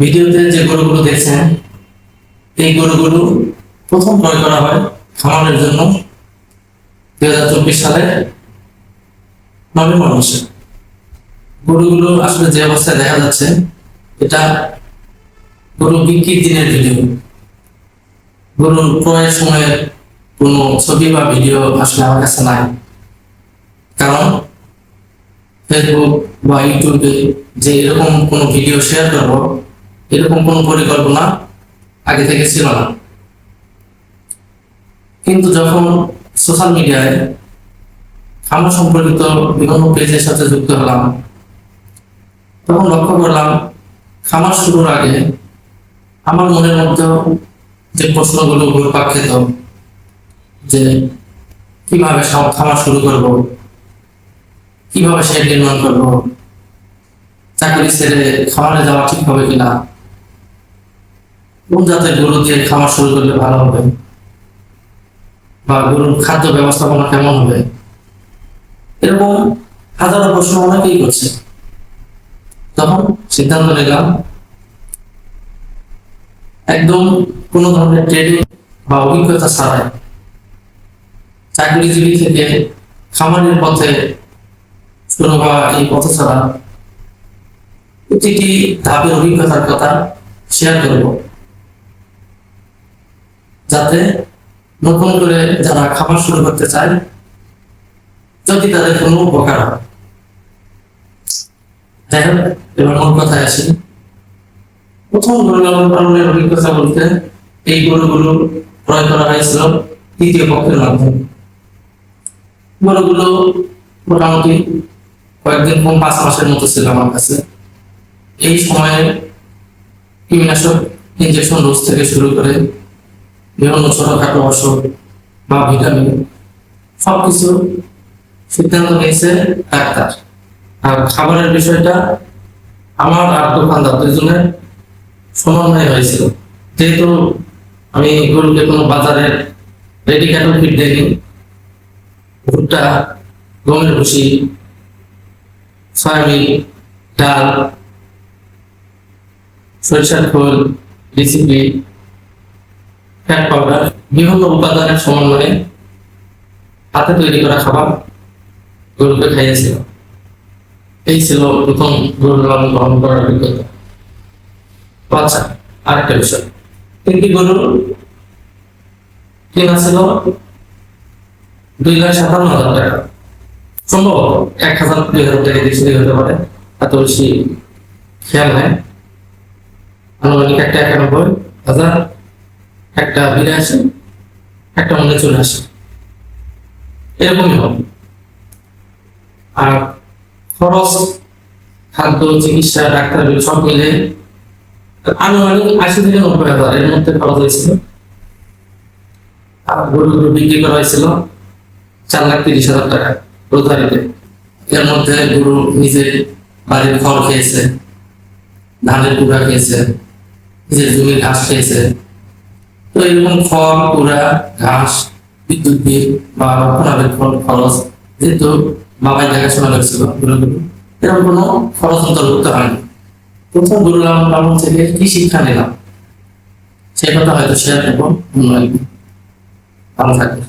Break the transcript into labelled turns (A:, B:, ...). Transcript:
A: ভিডিওতে যে গরুগুলো দেখছেন, এই গরুগুলো প্রথম ক্রয় করা হয় খামারের জন্য দুই হাজার চব্বিশ সালের নভেম্বর মাসে। গরুগুলো আসলে যে অবস্থায় দেখা যাচ্ছে, এটা গরু বিক্রির দিনের ভিডিও গরুর ক্রয়ের সময়ের কোনো ছবি বা ভিডিও আসলে আমার কাছে নাই। কারণ ফেসবুক বা ইউটিউবে যে এরকম কোনো ভিডিও শেয়ার করব, এরকম কোনো পরিকল্পনা আগে থেকে ছিল না। কিন্তু যখন সোশ্যাল মিডিয়ায় খামার সম্পর্কিত বিভিন্ন পেজের সাথে যুক্ত হলাম, তখন লক্ষ্য করলাম, খামার শুরুর আগে আমার মনের মধ্যে যে প্রশ্নগুলো ঘুরপাক যে কীভাবে সব খামার শুরু করব, কীভাবে শেড নির্মাণ করব, চাকরি ছেড়ে খামারে যাওয়া ঠিক হবে কিনা, কোন জাতের গরু দিয়ে খাওয়া শুরু করলে ভালো হবে, বা গরুর খাদ্য ব্যবস্থাপনা কেমন হবে, এরকম হাজারো প্রশ্ন অনেকেই করছে। তখন সিদ্ধান্ত নিলাম একদম কোন ধরনের ট্রেনিং বা অভিজ্ঞতা ছাড়াই চাকরিজীবী থেকে খামারের পথে শুরু হওয়া এই পথ ছাড়া প্রতিটি ধাপের অভিজ্ঞতার কথা শেয়ার করব। যাতে নতুন করে যারা খাবার শুরু করতে চায়, যদি তাদের কোনো উপকার হয়। হোক, এবার মূল কথায় আসি। প্রথম গরু লালন পালনের অভিজ্ঞতা বলতে, এই গরুগুলো ক্রয় করা হয়েছিল তৃতীয় পক্ষের মাধ্যমে। গরুগুলো মোটামুটি কয়েকদিন কম, পাঁচ মাসের মতো ছিল আমার কাছে। এই সময়ে কীটনাশক ইঞ্জেকশন ডোজ থেকে শুরু করে বিভিন্ন ছোটখাটো অসুখ বা ভিটামিন সবকিছু সিদ্ধান্ত নিয়েছে ডাক্তার। আর খাবারের বিষয়টা আমার আর দোকানদার দুজনের সমন্বয় হয়েছিল। যেহেতু আমি গরুকে কোনো বাজারের রেডি ক্যাটল ফিড দেয়নি, ভুট্টা, গমের ভুসি সয়াবিন ডাল, সরিষার খোল ডিসিপি ফ্যাট পাউডার বিভিন্ন উপাদানের সমন্বয়ে হাতে তৈরি করা খাবার গরুকে খাইয়েছিল এই ছিল প্রথম গরু লালন পালন করার অভিজ্ঞতা। আচ্ছা আরেকটা বিষয়। তিনটি গরু কেনা দুই লাখ সাতান্ন হাজার টাকা। সম্ভবত এক হাজার, দুই হাজার টাকা হতে পারে। এত বেশি খেয়াল আনুমানিক একটা একানব্বই হাজার, একটা একটা মনে চলে আসে এরকমই হবে। আর খরচ, খাদ্য, চিকিৎসা, ডাক্তার, সব মিলে আনুমানিক আশি থেকে নব্বই হাজার এর মধ্যে খরচ হয়েছিল। গরুগুলো বিক্রি করা হয়েছিল চার লাখ তিরিশ হাজার টাকা এর মধ্যে গরু নিজে বাড়ির খড় খেয়েছে, ধানের কুড়া খেয়েছে, নিজের জমির ঘাস খেয়েছে। তো এরকম খড় কুড়া, ঘাস, বিদ্যুৎ বিল বা রক্ষণাবেক্ষণ খরচ যেহেতু বাবাই দেখাশোনা করছিল গরুগুলো এরকম কোনো খরচ অন্তর্ভুক্ত হয়নি। প্রথম গুরু লালন পালন থেকে কি শিক্ষা নিলাম? সে কথা হয়তো শেয়ার এখন ভালো থাকবে